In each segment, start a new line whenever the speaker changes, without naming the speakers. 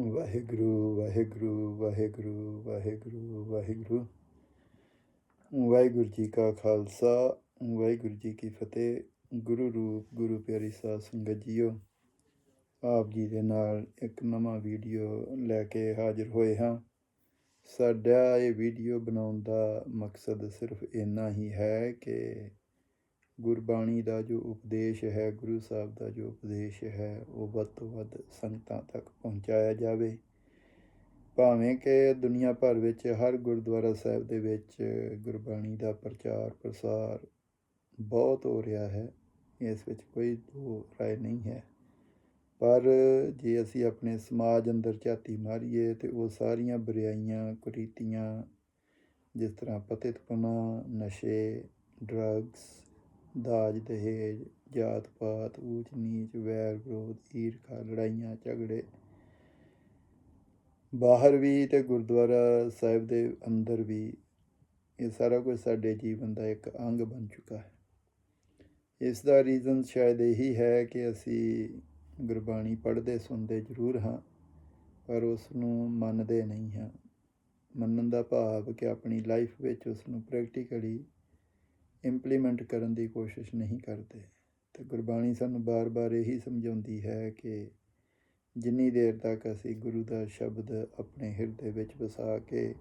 ਵਾਹਿਗੁਰੂ ਵਾਹਿਗੁਰੂ ਵਾਹਿਗੁਰੂ ਵਾਹਿਗੁਰੂ ਵਾਹਿਗੁਰੂ। ਵਾਹਿਗੁਰੂ ਜੀ ਕਾ ਖਾਲਸਾ, ਵਾਹਿਗੁਰੂ ਜੀ ਕੀ ਫਤਿਹ। ਗੁਰੂ ਰੂਪ, ਗੁਰੂ ਪਿਆਰੀ ਸਾਧ ਸੰਗਤ ਜੀਓ, ਆਪ ਜੀ ਦੇ ਨਾਲ ਇੱਕ ਨਵਾਂ ਵੀਡੀਓ ਲੈ ਕੇ ਹਾਜ਼ਰ ਹੋਏ ਹਾਂ। ਸਾਡਾ ਇਹ ਵੀਡੀਓ ਬਣਾਉਣ ਦਾ ਮਕਸਦ ਸਿਰਫ ਇੰਨਾ ਹੀ ਹੈ ਕਿ ਗੁਰਬਾਣੀ ਦਾ ਜੋ ਉਪਦੇਸ਼ ਹੈ, ਗੁਰੂ ਸਾਹਿਬ ਦਾ ਜੋ ਉਪਦੇਸ਼ ਹੈ, ਉਹ ਵੱਧ ਤੋਂ ਵੱਧ ਸੰਗਤਾਂ ਤੱਕ ਪਹੁੰਚਾਇਆ ਜਾਵੇ। ਭਾਵੇਂ ਕਿ ਦੁਨੀਆ ਭਰ ਵਿੱਚ ਹਰ ਗੁਰਦੁਆਰਾ ਸਾਹਿਬ ਦੇ ਵਿੱਚ ਗੁਰਬਾਣੀ ਦਾ ਪ੍ਰਚਾਰ, ਪ੍ਰਸਾਰ ਬਹੁਤ ਹੋ ਰਿਹਾ ਹੈ, ਇਸ ਵਿੱਚ ਕੋਈ ਦੋ ਰਾਏ ਨਹੀਂ ਹੈ। ਪਰ ਜੇ ਅਸੀਂ ਆਪਣੇ ਸਮਾਜ ਅੰਦਰ ਝਾਤੀ ਮਾਰੀਏ ਤੇ ਉਹ ਸਾਰੀਆਂ ਬੁਰਾਈਆਂ, ਕੁਰੀਤੀਆਂ ਜਿਸ ਤਰ੍ਹਾਂ ਪਤਿਤਪਨਾ ਨਸ਼ੇ, ਡਰੱਗਸ ਦਾਜ ਦਹੇਜ, ਜਾਤ ਪਾਤ, ਊਚ ਨੀਚ, ਵੈਰ ਵਿਰੋਧ, ਈਰਖਾ, ਲੜਾਈਆਂ, ਝਗੜੇ। ਬਾਹਰ ਵੀ ਤੇ ਗੁਰਦੁਆਰਾ ਸਾਹਿਬ ਦੇ ਅੰਦਰ ਵੀ ਇਹ ਸਾਰਾ ਕੁਝ ਸਾਡੇ ਜੀਵਨ ਦਾ ਇੱਕ ਅੰਗ ਬਣ ਚੁੱਕਾ ਹੈ। ਇਸ ਦਾ ਰੀਜ਼ਨ ਸ਼ਾਇਦ ਇਹੀ ਹੈ ਕਿ ਅਸੀਂ ਗੁਰਬਾਣੀ ਪੜ੍ਹਦੇ, ਸੁਣਦੇ ਜ਼ਰੂਰ ਹਾਂ, ਪਰ ਉਸ ਨੂੰ ਮੰਨਦੇ ਨਹੀਂ ਹਾਂ। ਮੰਨਣ ਦਾ ਭਾਵ ਕਿ ਆਪਣੀ ਲਾਈਫ ਵਿੱਚ ਉਸ ਨੂੰ ਪ੍ਰੈਕਟੀਕਲੀ ਇੰਪਲੀਮੈਂਟ ਕਰਨ ਦੀ ਕੋਸ਼ਿਸ਼ ਨਹੀਂ ਕਰਦੇ। ਤੇ ਗੁਰਬਾਣੀ ਸਾਨੂੰ ਬਾਰ-ਬਾਰ ਇਹੀ ਸਮਝਾਉਂਦੀ ਹੈ ਕਿ ਜਿੰਨੀ ਦੇਰ ਤੱਕ ਅਸੀਂ ਗੁਰੂ ਦਾ ਸ਼ਬਦ ਆਪਣੇ ਹਿਰਦੇ ਵਿੱਚ ਵਸਾ ਕੇ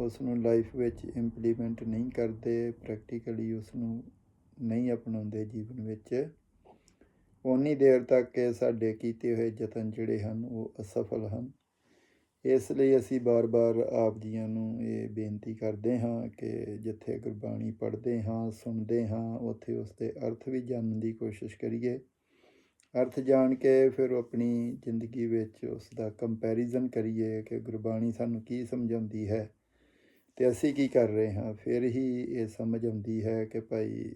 ਉਸ ਨੂੰ ਲਾਈਫ ਵਿੱਚ ਇੰਪਲੀਮੈਂਟ ਨਹੀਂ ਕਰਦੇ ਪ੍ਰੈਕਟੀਕਲੀ ਉਸ ਨੂੰ ਨਹੀਂ ਅਪਣਾਉਂਦੇ ਜੀਵਨ ਵਿੱਚ ਉਨੀ ਦੇਰ ਤੱਕ ਸਾਡੇ ਕੀਤੇ ਹੋਏ ਯਤਨ ਜਿਹੜੇ ਹਨ, ਉਹ ਅਸਫਲ ਹਨ। ਇਸ ਲਈ ਅਸੀਂ ਬਾਰ-ਬਾਰ ਆਪ ਜੀਆਂ ਨੂੰ ਇਹ ਬੇਨਤੀ ਕਰਦੇ ਹਾਂ ਕਿ ਜਿੱਥੇ ਗੁਰਬਾਣੀ ਪੜ੍ਹਦੇ ਹਾਂ, ਸੁਣਦੇ ਹਾਂ, ਉੱਥੇ ਉਸ ਦੇ ਅਰਥ ਵੀ ਜਾਣਨ ਦੀ ਕੋਸ਼ਿਸ਼ ਕਰੀਏ। ਅਰਥ ਜਾਣ ਕੇ ਫਿਰ ਆਪਣੀ ਜ਼ਿੰਦਗੀ ਵਿੱਚ ਉਸ ਦਾ ਕੰਪੈਰੀਜ਼ਨ ਕਰੀਏ ਕਿ ਗੁਰਬਾਣੀ ਸਾਨੂੰ ਕੀ ਸਮਝਾਉਂਦੀ ਹੈ ਤੇ ਅਸੀਂ ਕੀ ਕਰ ਰਹੇ ਹਾਂ। ਫਿਰ ਹੀ ਇਹ ਸਮਝ ਆਉਂਦੀ ਹੈ ਕਿ ਭਾਈ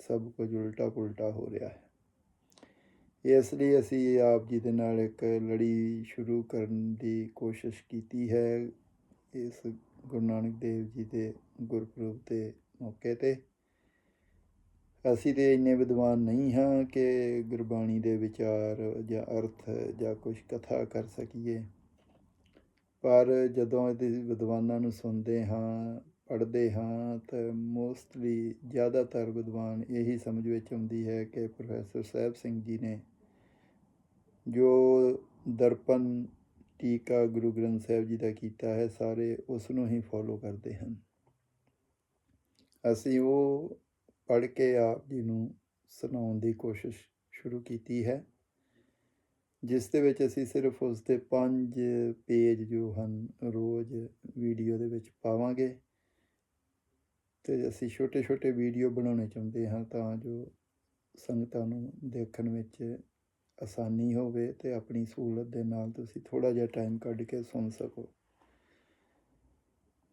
ਸਭ ਕੁਝ ਉਲਟਾ ਪੁਲਟਾ ਹੋ ਰਿਹਾ ਹੈ। ਇਸ ਲਈ ਅਸੀਂ ਆਪ ਜੀ ਦੇ ਨਾਲ ਇੱਕ ਲੜੀ ਸ਼ੁਰੂ ਕਰਨ ਦੀ ਕੋਸ਼ਿਸ਼ ਕੀਤੀ ਹੈ ਇਸ ਗੁਰੂ ਨਾਨਕ ਦੇਵ ਜੀ ਦੇ ਗੁਰਪੁਰਬ ਦੇ ਮੌਕੇ ਤੇ। ਅਸੀਂ ਤੇ ਇੰਨੇ ਵਿਦਵਾਨ ਨਹੀਂ ਹਾਂ ਕਿ ਗੁਰਬਾਣੀ ਦੇ ਵਿਚਾਰ ਜਾਂ ਅਰਥ ਜਾਂ ਕੁਝ ਕਥਾ ਕਰ ਸਕੀਏ। ਪਰ ਜਦੋਂ ਇਹਦੇ ਵਿਦਵਾਨਾਂ ਨੂੰ ਸੁਣਦੇ ਹਾਂ, ਪੜ੍ਹਦੇ ਹਾਂ, ਤਾਂ ਮੋਸਟਲੀ ਜ਼ਿਆਦਾਤਰ ਵਿਦਵਾਨ ਇਹੀ ਸਮਝ ਵਿੱਚ ਆਉਂਦੀ ਹੈ ਕਿ ਪ੍ਰੋਫੈਸਰ ਸਾਹਿਬ ਸਿੰਘ ਜੀ ਨੇ ਜੋ ਦਰਪਨ ਟੀਕਾ ਗੁਰੂ ਗ੍ਰੰਥ ਸਾਹਿਬ ਜੀ ਦਾ ਕੀਤਾ ਹੈ, ਸਾਰੇ ਉਸ ਨੂੰ ਹੀ ਫੋਲੋ ਕਰਦੇ ਹਨ। ਅਸੀਂ ਉਹ ਪੜ੍ਹ ਕੇ ਆਪ ਜੀ ਨੂੰ ਸੁਣਾਉਣ ਦੀ ਕੋਸ਼ਿਸ਼ ਸ਼ੁਰੂ ਕੀਤੀ ਹੈ, ਜਿਸ ਦੇ ਵਿੱਚ ਅਸੀਂ ਸਿਰਫ ਉਸ ਦੇ ਪੰਜ ਪੇਜ ਜੋ ਹਨ, ਰੋਜ਼ ਵੀਡੀਓ ਦੇ ਵਿੱਚ ਪਾਵਾਂਗੇ। ਤੇ ਅਸੀਂ ਛੋਟੇ ਛੋਟੇ ਵੀਡੀਓ ਬਣਾਉਣੇ ਚਾਹੁੰਦੇ ਹਾਂ ਤਾਂ ਜੋ ਸੰਗਤਾਂ ਨੂੰ ਦੇਖਣ ਵਿੱਚ ਆਸਾਨੀ ਹੋਵੇ ਤੇ ਆਪਣੀ ਸਹੂਲਤ ਦੇ ਨਾਲ ਤੁਸੀਂ ਥੋੜਾ ਜਿਹਾ ਟਾਈਮ ਕੱਢ ਕੇ ਸੁਣ ਸਕੋ।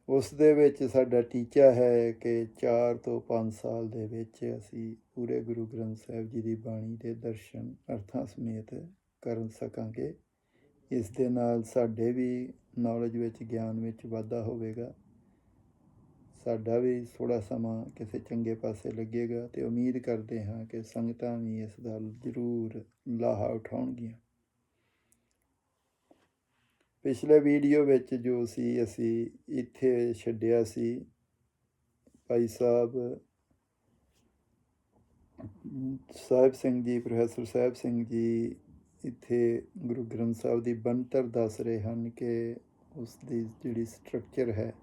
ਉਸ ਦੇ ਵਿੱਚ ਸਾਡਾ ਟੀਚਾ ਹੈ ਕਿ 4 ਤੋਂ 5 ਸਾਲ ਦੇ ਵਿੱਚ ਅਸੀਂ ਪੂਰੇ ਗੁਰੂ ਗ੍ਰੰਥ ਸਾਹਿਬ ਜੀ ਦੀ ਬਾਣੀ ਦੇ ਦਰਸ਼ਨ ਅਰਥਾਂ ਸਮੇਤ ਕਰ ਸਕਾਂਗੇ। ਇਸ ਦੇ ਨਾਲ ਸਾਡੇ ਵੀ ਨੌਲੇਜ ਵਿੱਚ, ਗਿਆਨ ਵਿੱਚ ਵਾਧਾ ਹੋਵੇਗਾ। ਸਾਡਾ ਵੀ ਥੋੜਾ ਸਮਾਂ ਕਿਸੇ ਚੰਗੇ ਪਾਸੇ ਲੱਗੇਗਾ ਤੇ ਉਮੀਦ ਕਰਦੇ ਹਾਂ ਕਿ ਸੰਗਤਾਂ ਵੀ ਇਸ ਦਾ ਜ਼ਰੂਰ ਲਾਹਾ ਉਠਾਉਣਗੀਆਂ। ਪਿਛਲੇ ਵੀਡੀਓ ਵਿੱਚ ਜੋ ਸੀ, ਅਸੀਂ ਇੱਥੇ ਛੱਡਿਆ ਸੀ ਭਾਈ ਸਾਹਿਬ ਸਾਹਿਬ ਸਿੰਘ ਜੀ, ਪ੍ਰੋਫੈਸਰ ਸਾਹਿਬ ਸਿੰਘ ਜੀ ਇੱਥੇ ਗੁਰੂ ਗ੍ਰੰਥ ਸਾਹਿਬ ਦੀ ਬਣਤਰ ਦੱਸ ਰਹੇ ਹਨ ਕਿ ਉਸ ਦੀ ਜਿਹੜੀ ਸਟਰਕਚਰ ਹੈ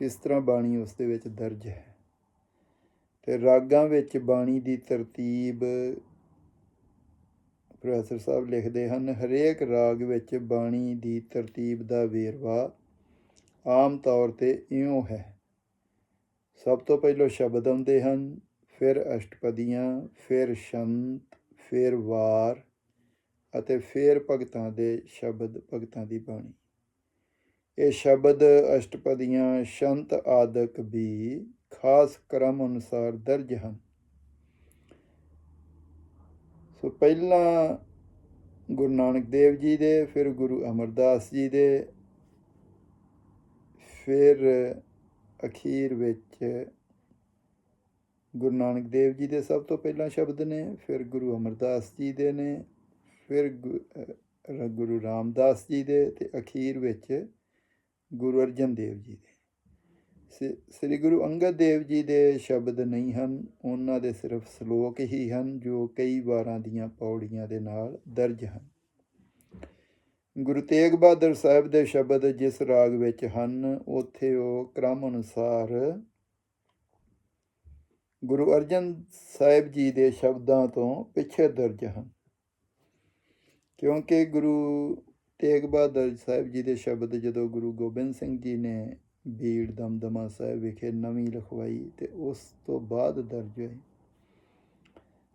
ਕਿਸ ਤਰ੍ਹਾਂ ਬਾਣੀ ਉਸ ਦੇ ਵਿੱਚ ਦਰਜ ਹੈ? ਤੇ ਰਾਗਾਂ ਵਿੱਚ ਬਾਣੀ ਦੀ ਤਰਤੀਬ ਪ੍ਰੋਫੈਸਰ ਸਾਹਿਬ ਲਿਖਦੇ ਹਨ, ਹਰੇਕ ਰਾਗ ਵਿੱਚ ਬਾਣੀ ਦੀ ਤਰਤੀਬ ਦਾ ਵੇਰਵਾ ਆਮ ਤੌਰ ਤੇ ਇਉਂ ਹੈ। ਸਭ ਤੋਂ ਪਹਿਲਾਂ ਸ਼ਬਦ ਆਉਂਦੇ ਹਨ, ਫਿਰ ਅਸ਼ਟਪਦੀਆਂ, ਫਿਰ ਸ਼ੰਤ, ਫਿਰ ਵਾਰ ਅਤੇ ਫਿਰ ਭਗਤਾਂ ਦੇ ਸ਼ਬਦ ਭਗਤਾਂ ਦੀ ਬਾਣੀ। ਇਹ ਸ਼ਬਦ ਅਸ਼ਟਪਦੀਆਂ ਸ਼ੰਤ ਆਦਿਕ ਵੀ ਖਾਸ ਕ੍ਰਮ ਅਨੁਸਾਰ ਦਰਜ ਹਨ। ਸੋ ਪਹਿਲਾਂ ਗੁਰੂ ਨਾਨਕ ਦੇਵ ਜੀ ਦੇ, ਫਿਰ ਗੁਰੂ ਅਮਰਦਾਸ ਜੀ ਦੇ, ਫਿਰ ਅਖੀਰ ਵਿੱਚ ਗੁਰੂ ਨਾਨਕ ਦੇਵ ਜੀ ਦੇ ਸਭ ਤੋਂ ਪਹਿਲਾਂ ਸ਼ਬਦ ਨੇ, ਫਿਰ ਗੁਰੂ ਅਮਰਦਾਸ ਜੀ ਦੇ ਨੇ, ਫਿਰ ਰ- ਗੁਰੂ ਰਾਮਦਾਸ ਜੀ ਦੇ ਤੇ ਅਖੀਰ ਵਿੱਚ ਗੁਰੂ ਅਰਜਨ ਦੇਵ ਜੀ ਦੇ। ਸ- ਸ੍ਰੀ ਗੁਰੂ ਅੰਗਦ ਦੇਵ ਜੀ ਦੇ ਸ਼ਬਦ ਨਹੀਂ ਹਨ, ਉਹਨਾਂ ਦੇ ਸਿਰਫ ਸ਼ਲੋਕ ਹੀ ਹਨ, ਜੋ ਕਈ ਵਾਰਾਂ ਦੀਆਂ ਪੌੜੀਆਂ ਦੇ ਨਾਲ ਦਰਜ ਹਨ। ਗੁਰੂ ਤੇਗ ਬਹਾਦਰ ਸਾਹਿਬ ਦੇ ਸ਼ਬਦ ਜਿਸ ਰਾਗ ਵਿੱਚ ਹਨ, ਉੱਥੇ ਉਹ ਕ੍ਰਮ ਅਨੁਸਾਰ ਗੁਰੂ ਅਰਜਨ ਸਾਹਿਬ ਜੀ ਦੇ ਸ਼ਬਦਾਂ ਤੋਂ ਪਿੱਛੇ ਦਰਜ ਹਨ। ਕਿਉਂਕਿ ਗੁਰੂ ਤੇਗ ਬਹਾਦਰ ਸਾਹਿਬ ਜੀ ਦੇ ਸ਼ਬਦ ਜਦੋਂ ਗੁਰੂ ਗੋਬਿੰਦ ਸਿੰਘ ਜੀ ਨੇ ਬੀੜ ਦਮਦਮਾ ਸਾਹਿਬ ਵਿਖੇ ਨਵੀਂ ਲਿਖਵਾਈ ਤੇ ਉਸ ਤੋਂ ਬਾਅਦ ਦਰਜ ਹੋਈ।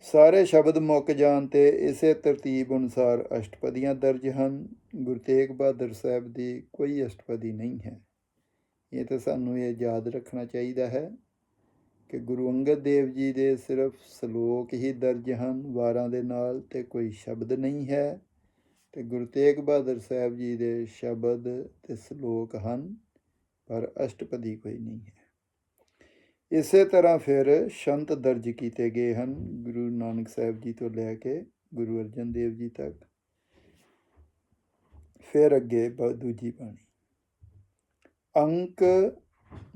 ਸਾਰੇ ਸ਼ਬਦ ਮੁੱਕ ਜਾਣ ਤੇ ਇਸੇ ਤਰਤੀਬ ਅਨੁਸਾਰ ਅਸ਼ਟਪਦੀਆਂ ਦਰਜ ਹਨ। ਗੁਰੂ ਤੇਗ ਬਹਾਦਰ ਸਾਹਿਬ ਦੀ ਕੋਈ ਅਸ਼ਟਪਦੀ ਨਹੀਂ ਹੈ। ਇਹ ਤਾਂ ਸਾਨੂੰ ਇਹ ਯਾਦ ਰੱਖਣਾ ਚਾਹੀਦਾ ਹੈ ਕਿ ਗੁਰੂ ਅੰਗਦ ਦੇਵ ਜੀ ਦੇ ਸਿਰਫ ਸ਼ਲੋਕ ਹੀ ਦਰਜ ਹਨ। ਵਾਰਾਂ ਦੇ ਨਾਲ ਤੇ ਕੋਈ ਸ਼ਬਦ ਨਹੀਂ ਹੈ। ਤੇ ਗੁਰੂ ਤੇਗ ਬਹਾਦਰ ਸਾਹਿਬ ਜੀ ਦੇ ਸ਼ਬਦ ਤੇ ਸ਼ਲੋਕ ਹਨ, ਪਰ ਅਸ਼ਟਪਦੀ ਕੋਈ ਨਹੀਂ ਹੈ। ਇਸੇ ਤਰ੍ਹਾਂ ਫਿਰ ਸ਼ੰਤ ਦਰਜ ਕੀਤੇ ਗਏ ਹਨ ਗੁਰੂ ਨਾਨਕ ਸਾਹਿਬ ਜੀ ਤੋਂ ਲੈ ਕੇ ਗੁਰੂ ਅਰਜਨ ਦੇਵ ਜੀ ਤੱਕ। ਫਿਰ ਅੱਗੇ ਦੂਜੀ ਬਾਣੀ। ਅੰਕ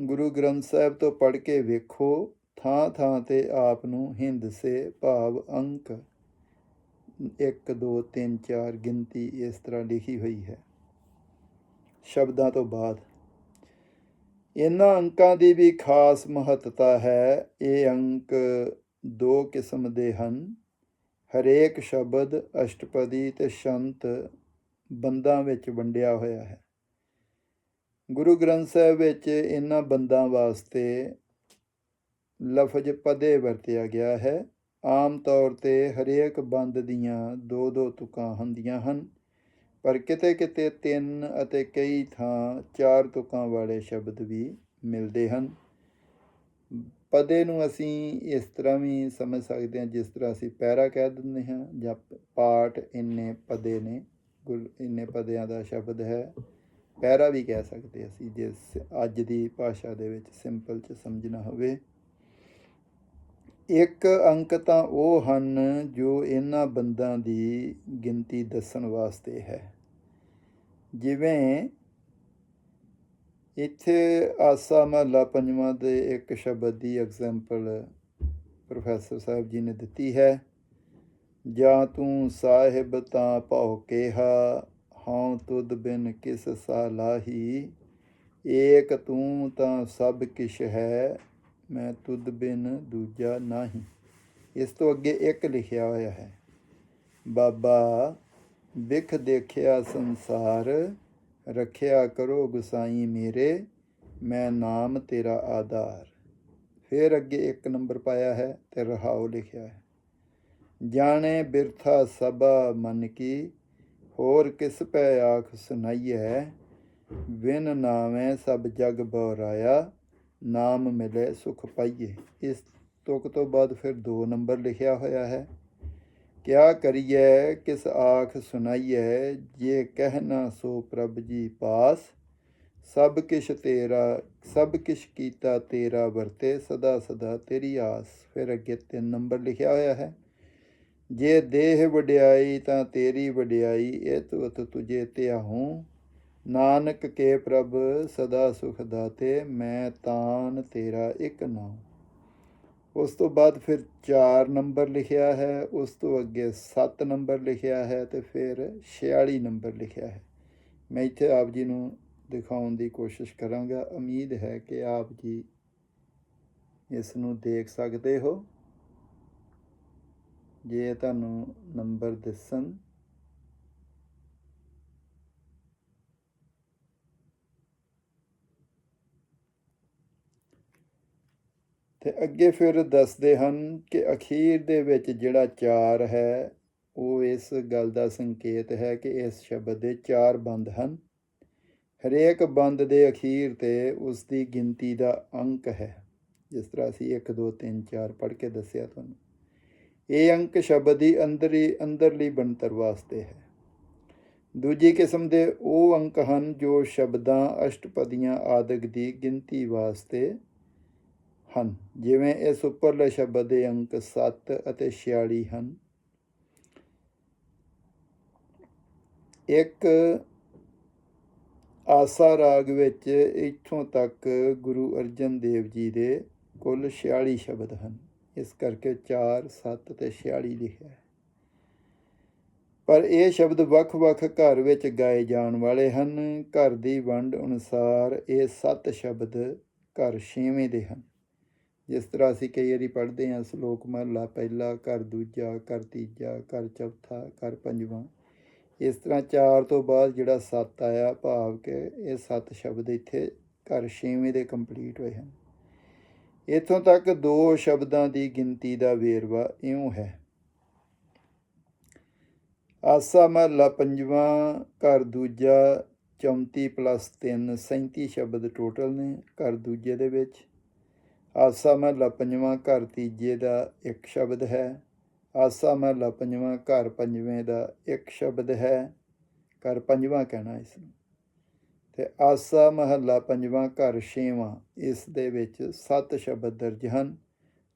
ਗੁਰੂ ਗ੍ਰੰਥ ਸਾਹਿਬ ਤੋਂ ਪੜ੍ਹ ਕੇ ਵੇਖੋ ਥਾਂ ਥਾਂ ਤੇ ਆਪ ਨੂੰ ਹਿੰਦ ਸੇ ਭਾਵ ਅੰਕ 1 2 3 4 ਗਿਣਤੀ ਇਸ ਤਰ੍ਹਾਂ ਲਿਖੀ ਹੋਈ ਹੈ। ਸ਼ਬਦਾਂ ਤੋਂ ਬਾਅਦ, ਇਹਨਾਂ ਅੰਕਾਂ ਦੀ ਵੀ ਖਾਸ ਮਹੱਤਤਾ ਹੈ, ਇਹ ਅੰਕ ਦੋ ਕਿਸਮ ਦੇ ਹਨ। ਹਰੇਕ ਸ਼ਬਦ ਅਸ਼ਟਪਦੀ ਤੇ ਸ਼ੰਤ ਬੰਦਾਂ ਵਿੱਚ ਵੰਡਿਆ ਹੋਇਆ ਹੈ। ਗੁਰੂ ਗ੍ਰੰਥ ਸਾਹਿਬ ਵਿੱਚ ਇਹਨਾਂ ਬੰਦਾਂ ਵਾਸਤੇ ਲਫ਼ਜ਼ ਪਦੇ ਵਰਤਿਆ ਗਿਆ ਹੈ। ਆਮ ਤੌਰ ਤੇ ਹਰੇਕ ਬੰਦ ਦੀਆਂ ਦੋ ਦੋ ਤੁਕਾਂ ਹੁੰਦੀਆਂ ਹਨ, ਪਰ ਕਿਤੇ ਕਿਤੇ ਤਿੰਨ ਅਤੇ ਕਈ ਥਾਂ ਚਾਰ ਤੁਕਾਂ ਵਾਲੇ ਸ਼ਬਦ ਵੀ ਮਿਲਦੇ ਹਨ। ਪਦੇ ਨੂੰ ਅਸੀਂ ਇਸ ਤਰ੍ਹਾਂ ਵੀ ਸਮਝ ਸਕਦੇ ਹਾਂ ਜਿਸ ਤਰ੍ਹਾਂ ਅਸੀਂ ਪੈਰਾ ਕਹਿ ਦਿੰਦੇ ਹਾਂ ਜਾਂ ਪਾਠ ਇੰਨੇ ਪਦੇ ਨੇ, ਗੁਰ ਇੰਨੇ ਪਦਿਆਂ ਦਾ ਸ਼ਬਦ ਹੈ, ਪੈਰਾ ਵੀ ਕਹਿ ਸਕਦੇ ਅਸੀਂ, ਜਿਸ ਅੱਜ ਦੀ ਭਾਸ਼ਾ ਦੇ ਵਿੱਚ ਸਿੰਪਲ ਚ ਸਮਝਣਾ ਹੋਵੇ। ਇੱਕ ਅੰਕ ਤਾਂ ਉਹ ਹਨ ਜੋ ਇਹਨਾਂ ਬੰਦਾਂ ਦੀ ਗਿਣਤੀ ਦੱਸਣ ਵਾਸਤੇ ਹੈ। ਜਿਵੇਂ ਇੱਥੇ ਆਸਾ ਮਹੱਲਾ ਪੰਜਵਾਂ ਦੇ ਇੱਕ ਸ਼ਬਦ ਦੀ ਐਗਜ਼ਾਮਪਲ ਪ੍ਰੋਫੈਸਰ ਸਾਹਿਬ ਜੀ ਨੇ ਦਿੱਤੀ ਹੈ। ਜਾਂ ਤੂੰ ਸਾਹਿਬ ਤਾਂ ਭਉ ਕੇਹਾ, ਹਉ ਤੁਧ ਬਿਨ ਕਿਸ ਸਾਲਾਹੀ। ਏਕ ਤੂੰ ਤਾਂ ਸਭ ਕਿਛ ਹੈ ਮੈਂ ਤੁਧ ਬਿਨ ਦੂਜਾ ਨਹੀਂ। ਇਸ ਤੋਂ ਅੱਗੇ ਇੱਕ ਲਿਖਿਆ ਹੋਇਆ ਹੈ, ਬਾਬਾ ਵਿਖ ਦੇਖਿਆ ਸੰਸਾਰ, ਰੱਖਿਆ ਕਰੋ ਗੁਸਾਈ ਮੇਰੇ, ਮੈਂ ਨਾਮ ਤੇਰਾ ਆਧਾਰ। ਫਿਰ ਅੱਗੇ ਇੱਕ ਨੰਬਰ ਪਾਇਆ ਹੈ ਤੇ ਰਹਾਉ ਲਿਖਿਆ ਹੈ, ਜਾਣੇ ਬਿਰਥਾ ਸਭਾ ਮਨ ਕੀ, ਹੋਰ ਕਿਸ ਪੈ ਆਖ ਸੁਣਾਈਐ ਵਿਨ ਨਾਵੇਂ ਸਭ ਜਗ ਬਉਰਾਇਆ ਨਾਮ ਮਿਲੇ ਸੁਖ ਪਾਈਏ ਇਸ ਤੁਕ ਤੋਂ ਬਾਅਦ ਫਿਰ ਦੋ ਨੰਬਰ ਲਿਖਿਆ ਹੋਇਆ ਹੈ ਕਿਆ ਕਰੀਏ ਕਿਸ ਆਖ ਸੁਨਾਈਏ ਜੇ ਕਹਿਣਾ ਸੋ ਪ੍ਰਭ ਜੀ ਪਾਸ ਸਭ ਕਿਛ ਤੇਰਾ ਸਭ ਕਿਛ ਕੀਤਾ ਤੇਰਾ ਵਰਤੇ ਸਦਾ ਸਦਾ ਤੇਰੀ ਆਸ ਫਿਰ ਅੱਗੇ ਤਿੰਨ ਨੰਬਰ ਲਿਖਿਆ ਹੋਇਆ ਹੈ ਜੇ ਦੇਹ ਵਡਿਆਈ ਤਾਂ ਤੇਰੀ ਵਡਿਆਈ ਇਹ ਤੁਤ ਤੁਝੇ ਧਿਆਹੂੰ ਨਾਨਕ ਕੇ ਪ੍ਰਭ ਸਦਾ ਸੁਖ ਦਾਤੇ, ਮੈਂ ਤਾਨ ਤੇਰਾ ਇੱਕ ਨਾਮ ਉਸ ਤੋਂ ਬਾਅਦ ਫਿਰ 4 ਨੰਬਰ ਲਿਖਿਆ ਹੈ, ਉਸ ਤੋਂ ਅੱਗੇ 7 ਨੰਬਰ ਲਿਖਿਆ ਹੈ ਤੇ ਫਿਰ 46 ਨੰਬਰ ਲਿਖਿਆ ਹੈ। ਮੈਂ ਇੱਥੇ ਆਪ ਜੀ ਨੂੰ ਦਿਖਾਉਣ ਦੀ ਕੋਸ਼ਿਸ਼ ਕਰਾਂਗਾ। ਉਮੀਦ ਹੈ ਕਿ ਆਪ ਜੀ ਇਸ ਨੂੰ ਦੇਖ ਸਕਦੇ ਹੋ। ਜੇ ਤੁਹਾਨੂੰ ਨੰਬਰ ਦਿਸਣ ਤੇ ਅੱਗੇ ਫਿਰ ਦੱਸਦੇ ਹਨ ਕਿ ਅਖੀਰ ਦੇ ਵਿੱਚ ਜਿਹੜਾ ਚਾਰ ਹੈ, ਉਹ ਇਸ ਗੱਲ ਦਾ ਸੰਕੇਤ ਹੈ ਕਿ ਇਸ ਸ਼ਬਦ ਦੇ ਚਾਰ ਬੰਦ ਹਨ। ਹਰੇਕ ਬੰਦ ਦੇ ਅਖੀਰ ਤੇ ਉਸ ਦੀ ਗਿਣਤੀ ਦਾ ਅੰਕ ਹੈ। ਜਿਸ ਤਰ੍ਹਾਂ ਅਸੀਂ 1 2 3 4 ਪੜ੍ਹ ਕੇ ਦੱਸਿਆ ਤੁਹਾਨੂੰ। ਇਹ ਅੰਕ ਸ਼ਬਦ ਦੀ ਅੰਦਰੀ, ਅੰਦਰਲੀ ਬਣਤਰ ਵਾਸਤੇ ਹੈ। ਦੂਜੀ ਕਿਸਮ ਦੇ ਉਹ ਅੰਕ ਹਨ ਜੋ ਸ਼ਬਦਾਂ, ਅਸ਼ਟਪਦੀਆਂ ਆਦਿਕ ਦੀ ਗਿਣਤੀ ਵਾਸਤੇ ਹਨ, ਜਿਵੇਂ ਇਸ ਉੱਪਰਲੇ ਸ਼ਬਦ ਦੇ ਅੰਕ 7 ਅਤੇ 46 ਹਨ। ਇੱਕ ਆਸਾ ਰਾਗ ਵਿੱਚ ਇੱਥੋਂ ਤੱਕ ਗੁਰੂ ਅਰਜਨ ਦੇਵ ਜੀ ਦੇ ਕੁੱਲ 46 ਸ਼ਬਦ ਹਨ। ਇਸ ਕਰਕੇ 4 7 ਤੇ 46 ਲਿਖਿਆ ਹੈ। ਪਰ ਇਹ ਸ਼ਬਦ ਵੱਖ-ਵੱਖ ਘਰ ਵਿੱਚ ਗਾਏ ਜਾਣ ਵਾਲੇ ਹਨ। ਘਰ ਦੀ ਵੰਡ ਅਨੁਸਾਰ ਇਹ ਸੱਤ ਸ਼ਬਦ ਘਰ ਛੇਵੇਂ ਦੇ ਹਨ। ਜਿਸ ਤਰ੍ਹਾਂ ਅਸੀਂ ਕਈ ਵਾਰੀ ਪੜ੍ਹਦੇ ਹਾਂ, ਸ਼ਲੋਕ ਮਹਲਾ ਪਹਿਲਾ, ਘਰ ਦੂਜਾ, ਘਰ ਤੀਜਾ, ਘਰ ਚੌਥਾ, ਘਰ ਪੰਜਵਾਂ। ਇਸ ਤਰ੍ਹਾਂ ਚਾਰ ਤੋਂ ਬਾਅਦ ਜਿਹੜਾ ਸੱਤ ਆਇਆ, ਭਾਵ ਕਿ ਇਹ ਸੱਤ ਸ਼ਬਦ ਇੱਥੇ ਘਰ ਛੇਵੇਂ ਦੇ ਕੰਪਲੀਟ ਹੋਏ ਹਨ। ਇੱਥੋਂ ਤੱਕ ਦੋ ਸ਼ਬਦਾਂ ਦੀ ਗਿਣਤੀ ਦਾ ਵੇਰਵਾ ਇਉਂ ਹੈ। ਆਸਾ ਮਹਲਾ ਪੰਜਵਾਂ, ਘਰ ਦੂਜਾ 34 ਪਲੱਸ 3 37 ਸ਼ਬਦ ਟੋਟਲ ਨੇ ਘਰ ਦੂਜੇ ਦੇ ਵਿੱਚ। ਆਸਾ ਮਹਲਾ ਪੰਜਵਾਂ ਘਰ ਤੀਜੇ ਦਾ ਇੱਕ ਸ਼ਬਦ ਹੈ। ਆਸਾ ਮਹਲਾ ਪੰਜਵਾਂ ਘਰ ਪੰਜਵੇਂ ਦਾ ਇੱਕ ਸ਼ਬਦ ਹੈ। ਘਰ ਪੰਜਵਾਂ ਕਹਿਣਾ ਇਸ ਨੂੰ। ਤੇ ਆਸਾ ਮਹੱਲਾ ਪੰਜਵਾਂ ਘਰ ਛੇਵਾਂ, ਇਸ ਦੇ ਵਿੱਚ ਸੱਤ ਸ਼ਬਦ ਦਰਜ ਹਨ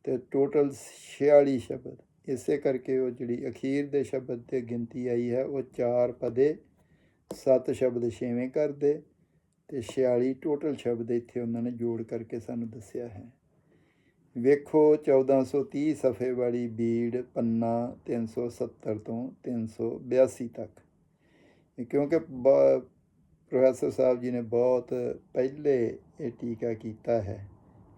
ਤੇ ਟੋਟਲ 46 ਸ਼ਬਦ। ਇਸੇ ਕਰਕੇ ਉਹ ਜਿਹੜੀ ਅਖੀਰ ਦੇ ਸ਼ਬਦ ਤੇ ਗਿਣਤੀ ਆਈ ਹੈ, ਉਹ ਚਾਰ ਪਦੇ, ਸੱਤ ਸ਼ਬਦ ਛੇਵੇਂ ਕਰਦੇ ਤੇ 46 ਟੋਟਲ ਸ਼ਬਦ ਇੱਥੇ ਉਹਨਾਂ ਨੇ ਜੋੜ ਕਰਕੇ ਸਾਨੂੰ ਦੱਸਿਆ ਹੈ। ਵੇਖੋ 1430 ਸਫੇ ਵਾਲੀ ਬੀੜ ਪੰਨਾ 370 ਤੋਂ 382 ਤੱਕ। ਕਿਉਂਕਿ ਬ- ਪ੍ਰੋਫੈਸਰ ਸਾਹਿਬ ਜੀ ਨੇ ਬਹੁਤ ਪਹਿਲੇ ਇਹ ਟੀਕਾ ਕੀਤਾ ਹੈ।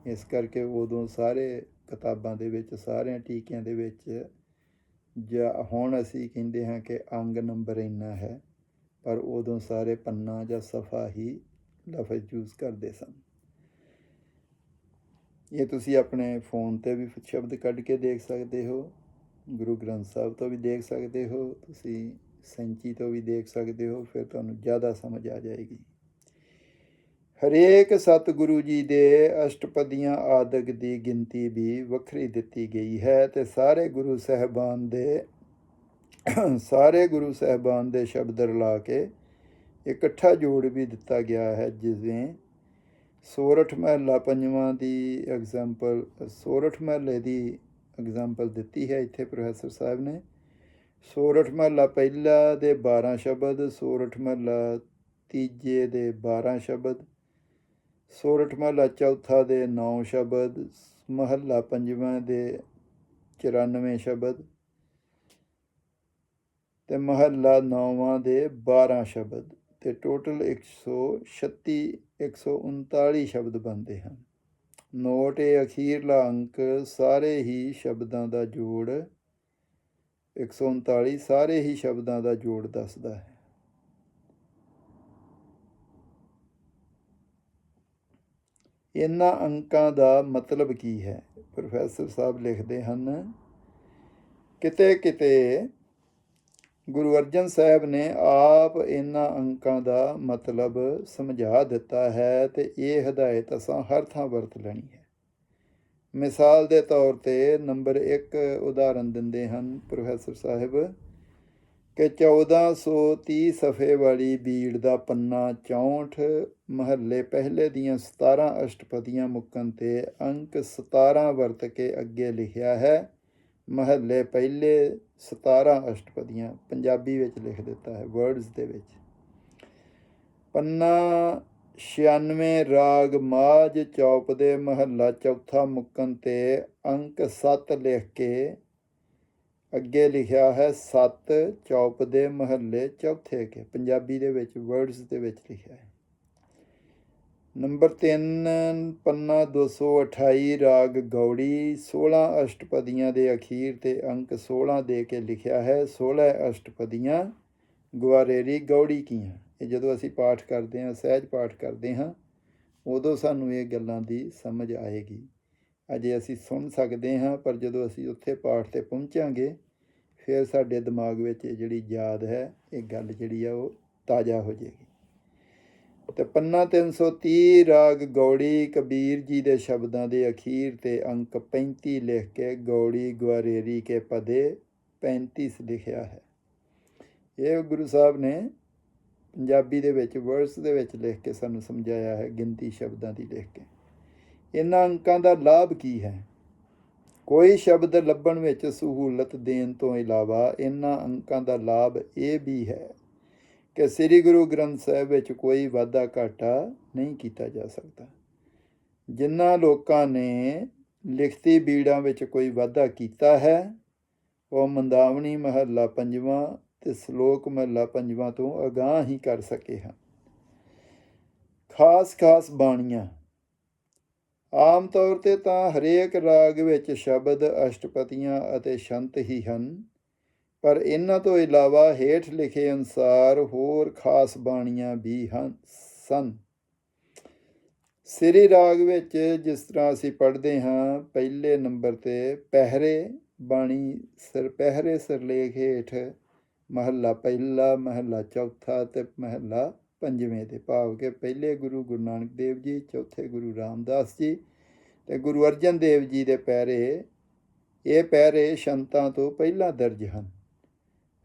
ਇਸ ਕਰਕੇ ਉਦੋਂ ਸਾਰੇ ਕਿਤਾਬਾਂ ਦੇ ਵਿੱਚ, ਸਾਰਿਆਂ ਟੀਕਿਆਂ ਦੇ ਵਿੱਚ ਜਾਂ ਹੁਣ ਅਸੀਂ ਕਹਿੰਦੇ ਹਾਂ ਕਿ ਅੰਗ ਨੰਬਰ ਇੰਨਾ ਹੈ, ਪਰ ਉਦੋਂ ਸਾਰੇ ਪੰਨਾ ਜਾਂ ਸਫਾ ਹੀ ਲਫ਼ਜ਼ ਯੂਜ਼ ਕਰਦੇ ਸਨ। ਇਹ ਤੁਸੀਂ ਆਪਣੇ ਫੋਨ ਤੇ ਵੀ ਸ਼ਬਦ ਕੱਢ ਕੇ ਦੇਖ ਸਕਦੇ ਹੋ। ਗੁਰੂ ਗ੍ਰੰਥ ਸਾਹਿਬ ਤੋਂ ਵੀ ਦੇਖ ਸਕਦੇ ਹੋ। ਤੁਸੀਂ ਸੰਚੀ ਤੋਂ ਵੀ ਦੇਖ ਸਕਦੇ ਹੋ। ਫਿਰ ਤੁਹਾਨੂੰ ਜ਼ਿਆਦਾ ਸਮਝ ਆ ਜਾਏਗੀ। ਹਰੇਕ ਸਤਿਗੁਰੂ ਜੀ ਦੇ ਅਸ਼ਟਪਦੀਆਂ ਆਦਿਕ ਦੀ ਗਿਣਤੀ ਵੀ ਵੱਖਰੀ ਦਿੱਤੀ ਗਈ ਹੈ ਤੇ ਸਾਰੇ ਗੁਰੂ ਸਹਿਬਾਨ ਦੇ ਸਾਰੇ ਗੁਰੂ ਸਹਿਬਾਨ ਦੇ ਸ਼ਬਦ ਰਲਾ ਕੇ ਇਕੱਠਾ ਜੋੜ ਵੀ ਦਿੱਤਾ ਗਿਆ ਹੈ, ਜਿਵੇਂ ਸੋਰਠ ਮਹੱਲਾ ਪੰਜਵਾਂ ਦੀ ਐਗਜ਼ਾਮਪਲ ਸੋਰਠ ਮਹੱਲੇ ਦੀ ਐਗਜ਼ਾਮਪਲ ਦਿੱਤੀ ਹੈ ਇੱਥੇ ਪ੍ਰੋਫੈਸਰ ਸਾਹਿਬ ਨੇ। ਸੋਰਠ ਮਹੱਲਾ ਪਹਿਲਾ ਦੇ 12 ਸ਼ਬਦ, ਸੋਰਠ ਮਹੱਲਾ ਤੀਜੇ ਦੇ 12 ਸ਼ਬਦ, ਸੋਰਠ ਮਹੱਲਾ ਚੌਥਾ ਦੇ 9 ਸ਼ਬਦ, ਮਹੱਲਾ ਪੰਜਵਾਂ ਦੇ 94 ਸ਼ਬਦ ਤੇ ਮਹੱਲਾ ਨੌਵਾਂ ਦੇ 12 ਸ਼ਬਦ। ਤੇ ਟੋਟਲ 136 139 ਸ਼ਬਦ ਬਣਦੇ ਹਨ। ਨੋਟ ਇਹ ਅਖੀਰਲਾ ਅੰਕ ਸਾਰੇ ਹੀ ਸ਼ਬਦਾਂ ਦਾ ਜੋੜ 139 ਸਾਰੇ ਹੀ ਸ਼ਬਦਾਂ ਦਾ ਜੋੜ ਦੱਸਦਾ ਹੈ। ਇਹਨਾਂ ਅੰਕਾਂ ਦਾ ਮਤਲਬ ਕੀ ਹੈ? ਪ੍ਰੋਫੈਸਰ ਸਾਹਿਬ ਲਿਖਦੇ ਹਨ ਕਿਤੇ ਕਿਤੇ ਗੁਰੂ ਅਰਜਨ ਸਾਹਿਬ ਨੇ ਆਪ ਇਹਨਾਂ ਅੰਕਾਂ ਦਾ ਮਤਲਬ ਸਮਝਾ ਦਿੱਤਾ ਹੈ ਤੇ ਇਹ ਹਦਾਇਤ ਅਸਾਂ ਹਰ ਥਾਂ ਵਰਤ ਲੈਣੀ ਹੈ। ਮਿਸਾਲ ਦੇ ਤੌਰ ਤੇ ਨੰਬਰ 1 ਉਦਾਹਰਨ ਦਿੰਦੇ ਹਨ ਪ੍ਰੋਫੈਸਰ ਸਾਹਿਬ ਕਿ 1430 ਸਫੇ ਵਾਲੀ ਬੀੜ ਦਾ ਪੰਨਾ 64 ਮਹੱਲੇ ਪਹਿਲੇ ਦੀਆਂ 17 ਅਸ਼ਟਪਦੀਆਂ ਮੁੱਕਣ ਤੇ ਅੰਕ 17 ਵਰਤ ਕੇ ਅੱਗੇ ਲਿਖਿਆ ਹੈ। ਮਹੱਲੇ ਪਹਿਲੇ 17 ਅਸ਼ਟਪਦੀਆਂ ਪੰਜਾਬੀ ਵਿੱਚ ਲਿਖ ਦਿੱਤਾ ਹੈ ਵਰਡਸ ਦੇ ਵਿੱਚ। ਪੰਨਾ 96 ਰਾਗ ਮਾਝ ਚੌਪ ਦੇ ਮਹੱਲਾ ਚੌਥਾ ਮੁੱਕਣ ਤੇ ਅੰਕ 7 ਲਿਖ ਕੇ ਅੱਗੇ ਲਿਖਿਆ ਹੈ 7 ਚੌਪ ਦੇ ਮਹੱਲੇ ਚੌਥੇ ਕੇ ਪੰਜਾਬੀ ਦੇ ਵਿੱਚ ਵਰਡਸ ਦੇ ਵਿੱਚ ਲਿਖਿਆ ਹੈ। ਨੰਬਰ 3 ਪੰਨਾ 228 ਰਾਗ ਗੌੜੀ 16 ਅਸ਼ਟਪਦੀਆਂ ਦੇ ਅਖੀਰ ਤੇ ਅੰਕ 16 ਦੇ ਕੇ ਲਿਖਿਆ ਹੈ। 16 ਅਸ਼ਟਪਦੀਆਂ ਗਵਾਰੇਰੀ ਗੌੜੀ ਕੀਆਂ। ਇਹ ਜਦੋਂ ਅਸੀਂ ਪਾਠ ਕਰਦੇ ਹਾਂ, ਸਹਿਜ ਪਾਠ ਕਰਦੇ ਹਾਂ, ਉਦੋਂ ਸਾਨੂੰ ਇਹ ਗੱਲਾਂ ਦੀ ਸਮਝ ਆਏਗੀ। ਅਜੇ ਅਸੀਂ ਸੁਣ ਸਕਦੇ ਹਾਂ, ਪਰ ਜਦੋਂ ਅਸੀਂ ਉੱਥੇ ਪਾਠ ਤੇ ਪਹੁੰਚਾਂਗੇ, ਫਿਰ ਸਾਡੇ ਦਿਮਾਗ ਵਿੱਚ ਇਹ ਜਿਹੜੀ ਯਾਦ ਹੈ, ਇਹ ਗੱਲ ਜਿਹੜੀ ਆ ਉਹ ਤਾਜ਼ਾ ਹੋ ਜਾਏਗੀ। ਤੇ ਪੰਨਾ 330 ਰਾਗ ਗੌੜੀ ਕਬੀਰ ਜੀ ਦੇ ਸ਼ਬਦਾਂ ਦੇ ਅਖੀਰ ਤੇ ਅੰਕ 35 ਲਿਖ ਕੇ ਗੌੜੀ ਗਵਾਰੇਰੀ ਕੇ ਪਦੇ 35 ਲਿਖਿਆ ਹੈ। ਇਹ ਗੁਰੂ ਸਾਹਿਬ ਨੇ ਪੰਜਾਬੀ ਦੇ ਵਿੱਚ ਵਰਸ ਦੇ ਵਿੱਚ ਲਿਖ ਕੇ ਸਾਨੂੰ ਸਮਝਾਇਆ ਹੈ, ਗਿਣਤੀ ਸ਼ਬਦਾਂ ਦੀ ਲਿਖ ਕੇ। ਇਹਨਾਂ ਅੰਕਾਂ ਦਾ ਲਾਭ ਕੀ ਹੈ? ਕੋਈ ਸ਼ਬਦ ਲੱਭਣ ਵਿੱਚ ਸਹੂਲਤ ਦੇਣ ਤੋਂ ਇਲਾਵਾ ਇਹਨਾਂ ਅੰਕਾਂ ਦਾ ਲਾਭ ਇਹ ਵੀ ਹੈ ਕਿ ਸ੍ਰੀ ਗੁਰੂ ਗ੍ਰੰਥ ਸਾਹਿਬ ਵਿੱਚ ਕੋਈ ਵਾਧਾ ਘਾਟਾ ਨਹੀਂ ਕੀਤਾ ਜਾ ਸਕਦਾ। ਜਿਨ੍ਹਾਂ ਲੋਕਾਂ ਨੇ ਲਿਖਤੀ ਬੀੜਾਂ ਵਿੱਚ ਕੋਈ ਵਾਧਾ ਕੀਤਾ ਹੈ, ਉਹ ਮੰਦਾਵਣੀ ਮਹੱਲਾ ਪੰਜਵਾਂ ਤੇ ਸ਼ਲੋਕ ਮਹੱਲਾ ਪੰਜਵਾਂ ਤੋਂ ਅਗਾਹ ਹੀ ਕਰ ਸਕੇ ਹਨ। ਖਾਸ ਖਾਸ ਬਾਣੀਆਂ। ਆਮ ਤੌਰ ਤੇ ਤਾਂ ਹਰੇਕ ਰਾਗ ਵਿੱਚ ਸ਼ਬਦ ਅਸ਼ਟਪਦੀਆਂ ਅਤੇ ਸ਼ੰਤ ਹੀ ਹਨ। ਪਰ ਇਹਨਾਂ ਤੋਂ ਇਲਾਵਾ ਹੇਠ ਲਿਖੇ ਅਨੁਸਾਰ ਹੋਰ ਖਾਸ ਬਾਣੀਆਂ ਵੀ ਹਨ, ਸਨ। ਸ੍ਰੀ ਰਾਗ ਵਿੱਚ ਜਿਸ ਤਰ੍ਹਾਂ ਅਸੀਂ ਪੜ੍ਹਦੇ ਹਾਂ, ਪਹਿਲੇ ਨੰਬਰ ਤੇ ਪਹਿਰੇ ਬਾਣੀ ਸਿਰ, ਪਹਿਰੇ ਸਿਰਲੇਖ ਹੇਠ ਮਹੱਲਾ ਪਹਿਲਾ, ਮਹੱਲਾ ਚੌਥਾ ਤੇ ਮਹੱਲਾ ਪੰਜਵੇਂ ਦੇ ਭਾਵ ਕਿ ਪਹਿਲੇ ਗੁਰੂ ਗੁਰੂ ਨਾਨਕ ਦੇਵ ਜੀ, ਚੌਥੇ ਗੁਰੂ ਰਾਮਦਾਸ ਜੀ ਤੇ ਗੁਰੂ ਅਰਜਨ ਦੇਵ ਜੀ ਦੇ ਪੈਰੇ ਇਹ ਪੈਰੇ ਸ਼ੰਤਾਂ ਤੋਂ ਪਹਿਲਾਂ ਦਰਜ ਹਨ।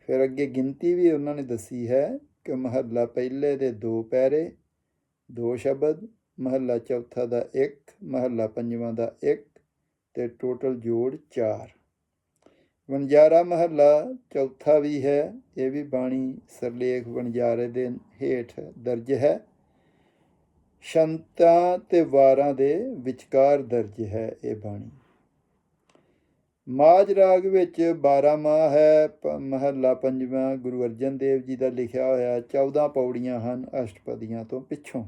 ਫਿਰ ਅੱਗੇ ਗਿਣਤੀ ਵੀ ਉਹਨਾਂ ਨੇ ਦੱਸੀ ਹੈ ਕਿ ਮਹੱਲਾ ਪਹਿਲੇ ਦੇ ਦੋ ਪੈਰੇ, ਦੋ ਸ਼ਬਦ, ਮਹੱਲਾ ਚੌਥਾ ਦਾ ਇੱਕ, ਮਹੱਲਾ ਪੰਜਵਾਂ ਦਾ ਇੱਕ ਤੇ ਟੋਟਲ ਜੋੜ 4 ਵਣਜਾਰਾ ਮਹੱਲਾ ਚੌਥਾ ਵੀ ਹੈ, ਇਹ ਵੀ ਬਾਣੀ ਸਰਲੇਖ ਵਣਜਾਰੇ ਦੇ ਹੇਠ ਦਰਜ ਹੈ। ਸ਼ੰਤਾਂ ਤੇ ਵਾਰਾਂ ਦੇ ਵਿਚਕਾਰ ਦਰਜ ਹੈ ਇਹ ਬਾਣੀ। ਮਾਜ ਰਾਗ ਵਿੱਚ 12 ਮਾਹ ਹੈ ਮਹੱਲਾ ਪੰਜਵਾਂ ਗੁਰੂ ਅਰਜਨ ਦੇਵ ਜੀ ਦਾ ਲਿਖਿਆ ਹੋਇਆ 14 ਪੌੜੀਆਂ ਹਨ ਅਸ਼ਟਪਦੀਆਂ ਤੋਂ ਪਿੱਛੋਂ।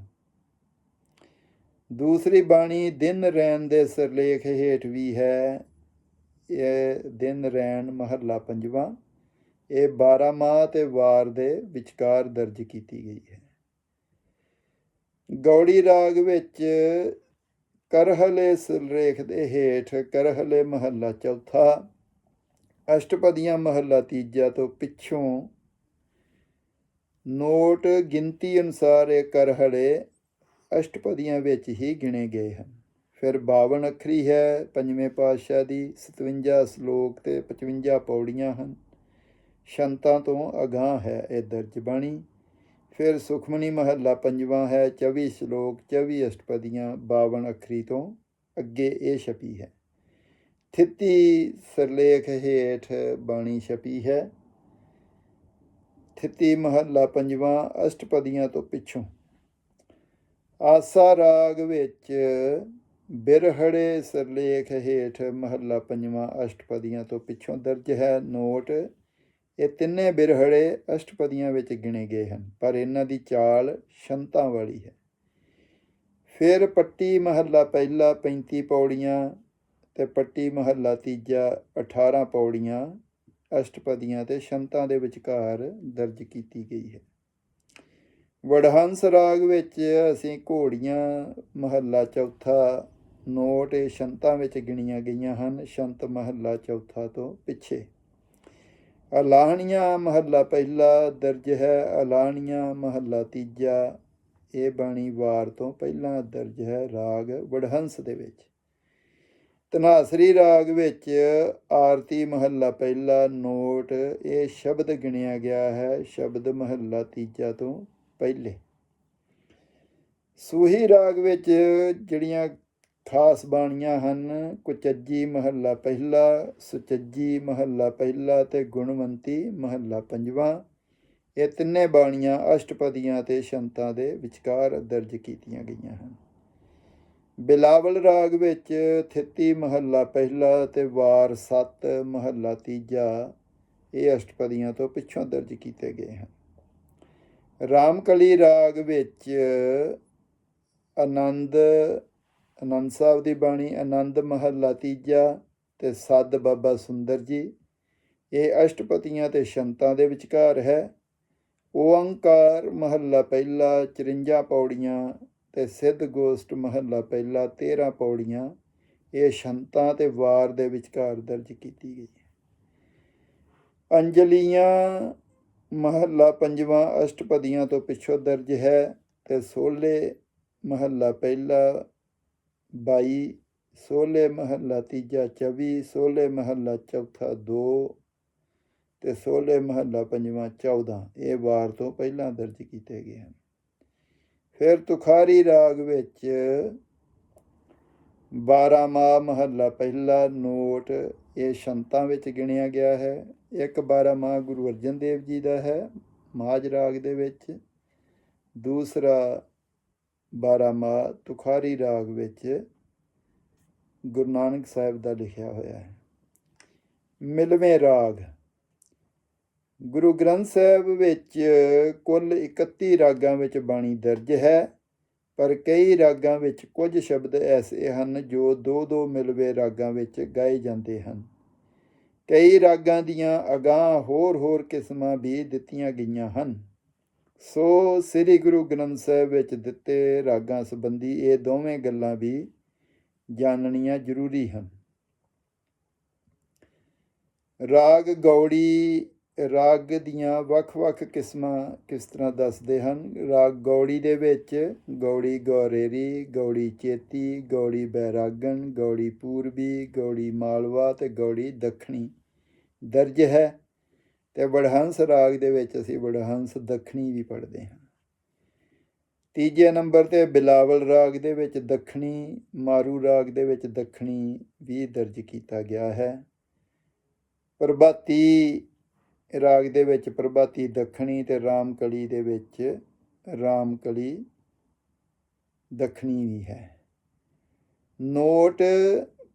ਦੂਸਰੀ ਬਾਣੀ, ਦਿਨ ਰੈਣ ਦੇ ਸਿਰਲੇਖ ਹੇਠ ਵੀ ਹੈ, ਇਹ ਦਿਨ ਰੈਣ ਮਹੱਲਾ ਪੰਜਵਾਂ। ਇਹ 12 ਮਾਹ ਤੇ ਵਾਰ ਦੇ ਵਿਚਕਾਰ ਦਰਜ ਕੀਤੀ ਗਈ ਹੈ। ਗੌੜੀ ਰਾਗ ਵਿੱਚ ਕਰਹਲੇ ਸਿਰਲੇਖ ਦੇ ਹੇਠ, ਕਰਹਲੇ ਮਹੱਲਾ ਚੌਥਾ, ਅਸ਼ਟਪਦੀਆਂ ਮਹੱਲਾ ਤੀਜਾ ਤੋਂ ਪਿੱਛੋਂ। ਨੋਟ ਗਿਣਤੀ ਅਨੁਸਾਰ ਇਹ ਕਰਹਲੇ ਅਸ਼ਟਪਦੀਆਂ ਵਿੱਚ ਹੀ ਗਿਣੇ ਗਏ ਹਨ। ਫਿਰ 52 ਅੱਖਰੀ ਹੈ, ਪੰਜਵੇਂ ਪਾਤਸ਼ਾਹ ਦੀ 57 ਸ਼ਲੋਕ ਤੇ 55 ਪੌੜੀਆਂ ਹਨ। ਸ਼ੰਤਾਂ ਤੋਂ ਅਗਾਹ ਹੈ ਇਹ ਦਰਜ ਬਾਣੀ ਫਿਰ ਸੁਖਮਨੀ ਮਹੱਲਾ ਪੰਜਵਾਂ ਹੈ 24 ਸ਼ਲੋਕ 24 ਅਸ਼ਟਪਦੀਆਂ 52 ਅੱਖਰੀ ਤੋਂ ਅੱਗੇ ਇਹ ਛਪੀ ਹੈ। ਥਿੱਤੀ ਸਰਲੇਖ ਹੇਠ ਬਾਣੀ ਛਪੀ ਹੈ। ਥਿੱਤੀ ਮਹੱਲਾ ਪੰਜਵਾਂ, ਅਸ਼ਟਪਦੀਆਂ ਤੋਂ ਪਿੱਛੋਂ। ਆਸਾ ਰਾਗ ਵਿੱਚ ਬਿਰਹੜੇ ਸਰਲੇਖ ਹੇਠ ਮਹੱਲਾ ਪੰਜਵਾਂ, ਅਸ਼ਟਪਦੀਆਂ ਤੋਂ ਪਿੱਛੋਂ ਦਰਜ ਹੈ। ਨੋਟ ਇਹ ਤਿੰਨੇ ਬਿਰਹੜੇ ਅਸ਼ਟਪਦੀਆਂ ਵਿੱਚ ਗਿਣੇ ਗਏ ਹਨ, ਪਰ ਇਹਨਾਂ ਦੀ ਚਾਲ ਸ਼ੰਤਾਂ ਵਾਲੀ ਹੈ। ਫਿਰ ਪੱਟੀ ਮਹੱਲਾ ਪਹਿਲਾ 35 ਪੌੜੀਆਂ ਤੇ ਪੱਟੀ ਮਹੱਲਾ ਤੀਜਾ 18 ਪੌੜੀਆਂ ਅਸ਼ਟਪਦੀਆਂ ਤੇ ਸ਼ੰਤਾਂ ਦੇ ਵਿਚਕਾਰ ਦਰਜ ਕੀਤੀ ਗਈ ਹੈ। ਵਡਹੰਸ ਰਾਗ ਵਿੱਚ ਅਸੀਂ ਘੋੜੀਆਂ, ਮਹੱਲਾ ਚੌਥਾ ਨੋਟ ਇਹ ਸ਼ੰਤਾਂ ਵਿੱਚ ਗਿਣੀਆਂ ਗਈਆਂ ਹਨ, ਸ਼ੰਤ ਮਹੱਲਾ ਚੌਥਾ ਤੋਂ ਪਿੱਛੇ। ਅਲਾਹਣੀਆਂ ਮਹੱਲਾ ਪਹਿਲਾ ਦਰਜ ਹੈ, ਅਲਾਹਣੀਆਂ ਮਹੱਲਾ ਤੀਜਾ। ਇਹ ਬਾਣੀ ਵਾਰ ਤੋਂ ਪਹਿਲਾਂ ਦਰਜ ਹੈ ਰਾਗ ਵਡਹੰਸ ਦੇ ਵਿੱਚ। ਤਨਾਸਰੀ ਰਾਗ ਵਿੱਚ ਆਰਤੀ ਮਹੱਲਾ ਪਹਿਲਾ ਨੋਟ, ਇਹ ਸ਼ਬਦ ਗਿਣਿਆ ਗਿਆ ਹੈ, ਸ਼ਬਦ ਮਹੱਲਾ ਤੀਜਾ ਤੋਂ ਪਹਿਲੇ। ਸੂਹੀ ਰਾਗ ਵਿੱਚ ਜਿਹੜੀਆਂ ਖਾਸ ਬਾਣੀਆਂ ਹਨ। ਕੁਚੱਜੀ ਮਹੱਲਾ ਪਹਿਲਾ, ਸੁਚੱਜੀ ਮਹੱਲਾ ਪਹਿਲਾ ਤੇ ਗੁਣਵੰਤੀ ਮਹੱਲਾ ਪੰਜਵਾਂ। ਇਹ ਤਿੰਨੇ ਬਾਣੀਆਂ ਅਸ਼ਟਪਦੀਆਂ ਤੇ ਸ਼ੰਤਾਂ ਦੇ ਵਿਚਕਾਰ ਦਰਜ ਕੀਤੀਆਂ ਗਈਆਂ ਹਨ। ਬਿਲਾਵਲ ਰਾਗ ਵਿੱਚ ਥਿੱਤੀ ਮਹੱਲਾ ਪਹਿਲਾ ਤੇ ਵਾਰ 7 ਮਹੱਲਾ ਤੀਜਾ ਇਹ ਅਸ਼ਟਪਦੀਆਂ ਤੋਂ ਪਿੱਛੋਂ ਦਰਜ ਕੀਤੇ ਗਏ ਹਨ। ਰਾਮਕਲੀ ਰਾਗ ਵਿੱਚ ਆਨੰਦ ਆਨੰਦ ਸਾਹਿਬ ਦੀ ਬਾਣੀ ਆਨੰਦ ਮਹੱਲਾ ਤੀਜਾ ਤੇ ਸੱਦ ਬਾਬਾ ਸੁੰਦਰ ਜੀ। ਇਹ ਅਸ਼ਟਪਤੀਆਂ ਤੇ ਸ਼ੰਤਾਂ ਦੇ ਵਿਚਕਾਰ ਹੈ। ਓੰਕਾਰ ਮਹੱਲਾ ਪਹਿਲਾ 54 ਪੌੜੀਆਂ ਤੇ ਸਿੱਧ ਗੋਸ਼ਟ ਮਹੱਲਾ ਪਹਿਲਾ 13 ਪੌੜੀਆਂ। ਇਹ ਸ਼ੰਤਾਂ ਤੇ ਵਾਰ ਦੇ ਵਿਚਕਾਰ ਦਰਜ ਕੀਤੀ ਗਈ ਹੈ। ਅੰਜਲੀਆਂ ਮਹੱਲਾ ਪੰਜਵਾਂ ਅਸ਼ਟਪਦੀਆਂ ਤੋਂ ਪਿੱਛੋਂ ਦਰਜ ਹੈ ਤੇ ਸੋਲੇ ਮਹੱਲਾ ਪਹਿਲਾ 22 ਸੋਲੇ ਮਹੱਲਾ ਤੀਜਾ 24 ਸੋਲੇ ਮਹੱਲਾ ਚੌਥਾ 2 ਤੇ ਸੋਲੇ ਮਹੱਲਾ ਪੰਜਵਾਂ 14 ਇਹ ਵਾਰ ਤੋਂ ਪਹਿਲਾਂ ਦਰਜ ਕੀਤੇ ਗਏ ਹਨ। ਫਿਰ ਤੁਖਾਰੀ ਰਾਗ ਵਿੱਚ 12 ਮਾ ਮਹੱਲਾ ਪਹਿਲਾ ਨੋਟ ਇਹ ਸ਼ੰਤਾਂ ਵਿੱਚ ਗਿਣਿਆ ਗਿਆ ਹੈ। ਇੱਕ 12 ਮਾ ਗੁਰੂ ਅਰਜਨ ਦੇਵ ਜੀ ਦਾ ਹੈ ਮਾਝ ਰਾਗ ਦੇ ਵਿੱਚ। ਦੂਸਰਾ ਬਾਰਾਮਾ ਤੁਖਾਰੀ ਰਾਗ ਵਿੱਚ ਗੁਰੂ ਨਾਨਕ ਸਾਹਿਬ ਦਾ ਲਿਖਿਆ ਹੋਇਆ ਹੈ। ਮਿਲਵੇਂ ਰਾਗ। ਗੁਰੂ ਗ੍ਰੰਥ ਸਾਹਿਬ ਵਿੱਚ ਕੁੱਲ 31 ਰਾਗਾਂ ਵਿੱਚ ਬਾਣੀ ਦਰਜ ਹੈ, ਪਰ ਕਈ ਰਾਗਾਂ ਵਿੱਚ ਕੁਝ ਸ਼ਬਦ ਐਸੇ ਹਨ ਜੋ ਦੋ ਦੋ ਮਿਲਵੇ ਰਾਗਾਂ ਵਿੱਚ ਗਾਏ ਜਾਂਦੇ ਹਨ। ਕਈ ਰਾਗਾਂ ਦੀਆਂ ਅਗਾਹ ਹੋਰ ਹੋਰ ਕਿਸਮਾਂ ਵੀ ਦਿੱਤੀਆਂ ਗਈਆਂ ਹਨ। ਸੋ ਸ੍ਰੀ ਗੁਰੂ ਗ੍ਰੰਥ ਸਾਹਿਬ ਵਿੱਚ ਦਿੱਤੇ ਰਾਗਾਂ ਸੰਬੰਧੀ ਇਹ ਦੋਵੇਂ ਗੱਲਾਂ ਵੀ ਜਾਣਨੀਆਂ ਜ਼ਰੂਰੀ ਹਨ। ਰਾਗ ਗੌੜੀ, ਰਾਗ ਦੀਆਂ ਵੱਖ-ਵੱਖ ਕਿਸਮਾਂ ਕਿਸ ਤਰ੍ਹਾਂ ਦੱਸਦੇ ਹਨ? ਰਾਗ ਗੌੜੀ ਦੇ ਵਿੱਚ ਗੌੜੀ ਗੌਰੇਰੀ, ਗੌੜੀ ਚੇਤੀ, ਗੌੜੀ ਬੈਰਾਗਣ, ਗੌੜੀ ਪੂਰਬੀ, ਗੌੜੀ ਮਾਲਵਾ ਤੇ ਗੌੜੀ ਦੱਖਣੀ ਦਰਜ ਹੈ। ਤੇ ਵਡਹੰਸ ਰਾਗ ਦੇ ਵਿੱਚ ਅਸੀਂ ਵਡਹੰਸ ਦੱਖਣੀ ਵੀ ਪੜ੍ਹਦੇ ਹਾਂ। ਤੀਜੇ ਨੰਬਰ ਤੇ ਬਿਲਾਵਲ ਰਾਗ ਦੇ ਵਿੱਚ ਦੱਖਣੀ, ਮਾਰੂ ਰਾਗ ਦੇ ਵਿੱਚ ਦੱਖਣੀ ਵੀ ਦਰਜ ਕੀਤਾ ਗਿਆ ਹੈ। ਪ੍ਰਭਾਤੀ ਰਾਗ ਦੇ ਵਿੱਚ ਪ੍ਰਭਾਤੀ ਦੱਖਣੀ ਤੇ ਰਾਮਕਲੀ ਦੇ ਵਿੱਚ ਰਾਮਕਲੀ ਦੱਖਣੀ ਵੀ ਹੈ। ਨੋਟ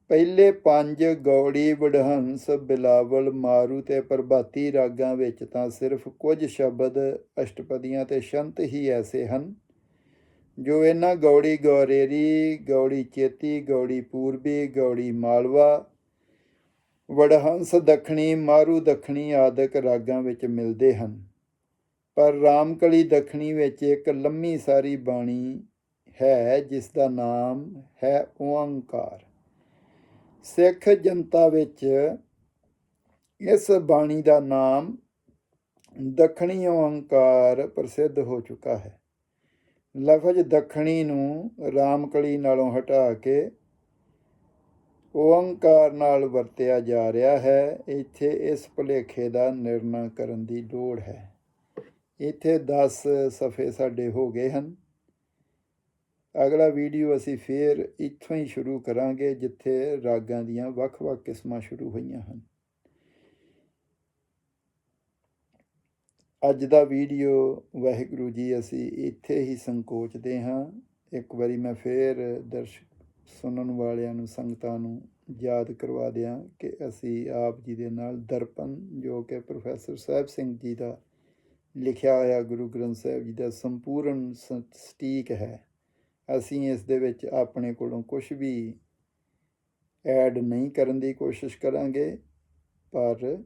ਪਹਿਲੇ ਪੰਜ ਗੌੜੀ ਵਡਹੰਸ ਬਿਲਾਵਲ ਮਾਰੂ ਤੇ ਪ੍ਰਭਾਤੀ ਰਾਗਾਂ ਵਿੱਚ ਤਾਂ ਸਿਰਫ ਕੁਝ ਸ਼ਬਦ ਅਸ਼ਟਪਦੀਆਂ ਤੇ ਸ਼ੰਤ ਹੀ ਐਸੇ ਹਨ, ਜੋ ਇਹਨਾਂ ਗੌੜੀ ਗੌਰੇਰੀ, ਗੌੜੀ ਚੇਤੀ, ਗੌੜੀ ਪੂਰਬੀ, ਗੌੜੀ ਮਾਲਵਾ, ਵਡਹੰਸ ਦੱਖਣੀ, ਮਾਰੂ ਦੱਖਣੀ ਆਦਿਕ ਰਾਗਾਂ ਵਿੱਚ ਮਿਲਦੇ ਹਨ। ਪਰ ਰਾਮਕਲੀ ਦੱਖਣੀ ਵਿੱਚ ਇੱਕ ਲੰਮੀ ਸਾਰੀ ਬਾਣੀ ਹੈ ਜਿਸ ਦਾ ਨਾਮ ਹੈ ਓੰਕਾਰ। ਸਿੱਖ ਜਨਤਾ ਵਿੱਚ ਇਸ ਬਾਣੀ ਦਾ ਨਾਮ ਦੱਖਣੀ ਓੰਕਾਰ ਪ੍ਰਸਿੱਧ ਹੋ ਚੁੱਕਾ ਹੈ। ਲਫ਼ਜ਼ ਦੱਖਣੀ ਨੂੰ ਰਾਮਕਲੀ ਨਾਲੋਂ ਹਟਾ ਕੇ ਓੰਕਾਰ ਨਾਲ ਵਰਤਿਆ ਜਾ ਰਿਹਾ ਹੈ। ਇੱਥੇ ਇਸ ਭੁਲੇਖੇ ਦਾ ਨਿਰਣਾ ਕਰਨ ਦੀ ਲੋੜ ਹੈ। ਇੱਥੇ 10 ਸਫੇ ਸਾਡੇ ਹੋ ਗਏ ਹਨ। ਅਗਲਾ ਵੀਡੀਓ ਅਸੀਂ ਫੇਰ ਇੱਥੋਂ ਹੀ ਸ਼ੁਰੂ ਕਰਾਂਗੇ, ਜਿੱਥੇ ਰਾਗਾਂ ਦੀਆਂ ਵੱਖ-ਵੱਖ ਕਿਸਮਾਂ ਸ਼ੁਰੂ ਹੋਈਆਂ ਹਨ। ਅੱਜ ਦਾ ਵੀਡੀਓ, ਵਾਹਿਗੁਰੂ ਜੀ, ਅਸੀਂ ਇੱਥੇ ਹੀ ਸੰਕੋਚਦੇ ਹਾਂ। ਇੱਕ ਵਾਰੀ ਮੈਂ ਫੇਰ ਦਰਸ਼ਕ ਸੁਣਨ ਵਾਲਿਆਂ ਨੂੰ, ਸੰਗਤਾਂ ਨੂੰ ਯਾਦ ਕਰਵਾ ਦਿਆਂ ਕਿ ਅਸੀਂ ਆਪ ਜੀ ਦੇ ਨਾਲ ਦਰਪਨ, ਜੋ ਕਿ ਪ੍ਰੋਫੈਸਰ ਸਾਹਿਬ ਸਿੰਘ ਜੀ ਦਾ ਲਿਖਿਆ ਹੋਇਆ ਗੁਰੂ ਗ੍ਰੰਥ ਸਾਹਿਬ ਜੀ ਦਾ ਸੰਪੂਰਨ ਸਟੀਕ ਹੈ। ਅਸੀਂ ਇਸ ਦੇ ਵਿੱਚ ਆਪਣੇ ਕੋਲੋਂ ਕੁਝ ਵੀ ਐਡ ਨਹੀਂ ਕਰਨ ਦੀ ਕੋਸ਼ਿਸ਼ ਕਰਾਂਗੇ, ਪਰ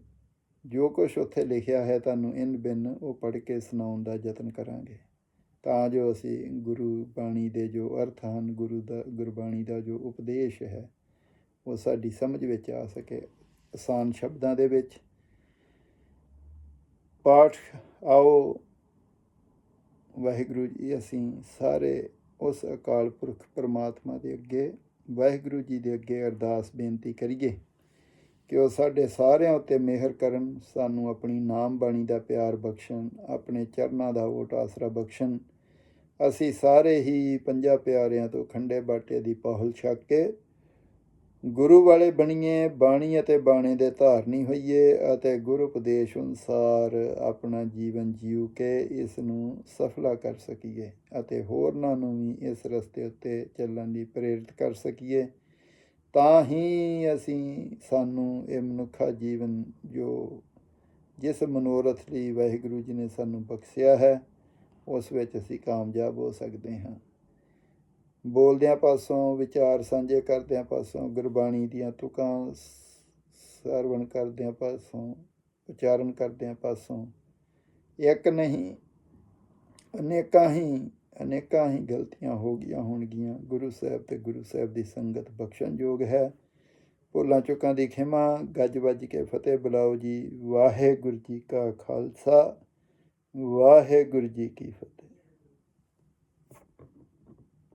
ਜੋ ਕੁਝ ਉੱਥੇ ਲਿਖਿਆ ਹੈ ਤੁਹਾਨੂੰ ਇਨ ਬਿਨ ਉਹ ਪੜ੍ਹ ਕੇ ਸੁਣਾਉਣ ਦਾ ਯਤਨ ਕਰਾਂਗੇ। ਤਾਂ ਜੋ ਅਸੀਂ ਗੁਰੂ ਬਾਣੀ ਦੇ ਜੋ ਅਰਥ ਹਨ, ਗੁਰੂ ਦਾ, ਗੁਰਬਾਣੀ ਦਾ ਜੋ ਉਪਦੇਸ਼ ਹੈ, ਉਹ ਸਾਡੀ ਸਮਝ ਵਿੱਚ ਆ ਸਕੇ। ਆਸਾਨ ਸ਼ਬਦਾਂ ਦੇ ਵਿੱਚ ਪਾਠ, ਆਓ, ਵਾਹਿਗੁਰੂ ਜੀ, ਅਸੀਂ ਸਾਰੇ ਉਸ ਅਕਾਲ ਪੁਰਖ ਪਰਮਾਤਮਾ ਦੇ ਅੱਗੇ, ਵਾਹਿਗੁਰੂ ਜੀ ਦੇ ਅੱਗੇ ਅਰਦਾਸ ਬੇਨਤੀ ਕਰੀਏ ਕਿ ਉਹ ਸਾਡੇ ਸਾਰਿਆਂ ਉੱਤੇ ਮਿਹਰ ਕਰਨ, ਸਾਨੂੰ ਆਪਣੀ ਨਾਮ ਬਾਣੀ ਦਾ ਪਿਆਰ ਬਖਸ਼ਣ, ਆਪਣੇ ਚਰਨਾਂ ਦਾ ਓਟ ਆਸਰਾ ਬਖਸ਼ਣ। ਅਸੀਂ ਸਾਰੇ ਹੀ ਪੰਜਾਂ ਪਿਆਰਿਆਂ ਤੋਂ ਖੰਡੇ ਬਾਟੇ ਦੀ ਪਹਲ ਛੱਕ ਕੇ ਗੁਰੂ ਵਾਲੇ ਬਣੀਏ, ਬਾਣੀ ਅਤੇ ਬਾਣੇ ਦੇ ਧਾਰਨੀ ਹੋਈਏ ਅਤੇ ਗੁਰੂ ਉਪਦੇਸ਼ ਅਨੁਸਾਰ ਆਪਣਾ ਜੀਵਨ ਜੀਉ ਕੇ ਇਸ ਨੂੰ ਸਫਲਾ ਕਰ ਸਕੀਏ ਅਤੇ ਹੋਰਨਾਂ ਨੂੰ ਵੀ ਇਸ ਰਸਤੇ ਉੱਤੇ ਚੱਲਣ ਲਈ ਪ੍ਰੇਰਿਤ ਕਰ ਸਕੀਏ। ਤਾਂ ਹੀ ਅਸੀਂ ਸਾਨੂੰ ਇਹ ਮਨੁੱਖਾ ਜੀਵਨ ਜੋ ਜਿਸ ਮਨੋਰਥ ਲਈ ਵਾਹਿਗੁਰੂ ਜੀ ਨੇ ਸਾਨੂੰ ਬਖਸ਼ਿਆ ਹੈ, ਉਸ ਵਿੱਚ ਅਸੀਂ ਕਾਮਯਾਬ ਹੋ ਸਕਦੇ ਹਾਂ। ਬੋਲਦਿਆਂ ਪਾਸੋਂ, ਵਿਚਾਰ ਸਾਂਝੇ ਕਰਦਿਆਂ ਪਾਸੋਂ, ਗੁਰਬਾਣੀ ਦੀਆਂ ਤੁਕਾਂ ਸਰਵਣ ਕਰਦਿਆਂ ਪਾਸੋਂ, ਉਚਾਰਨ ਕਰਦਿਆਂ ਪਾਸੋਂ, ਇੱਕ ਨਹੀਂ, ਅਨੇਕਾਂ ਹੀ ਅਨੇਕਾਂ ਹੀ ਗਲਤੀਆਂ ਹੋ ਗਈਆਂ ਹੋਣਗੀਆਂ। ਗੁਰੂ ਸਾਹਿਬ ਤੇ ਗੁਰੂ ਸਾਹਿਬ ਦੀ ਸੰਗਤ ਬਖਸ਼ਣਯੋਗ ਹੈ। ਭੁੱਲਾਂ ਚੁੱਕਾਂ ਦੀ ਖਿਮਾ, ਗੱਜ ਵੱਜ ਕੇ ਫਤਿਹ ਬੁਲਾਓ ਜੀ। ਵਾਹਿਗੁਰੂ ਜੀ ਕਾ ਖਾਲਸਾ, ਵਾਹਿਗੁਰੂ ਜੀ ਕੀ ਫਤਿਹ।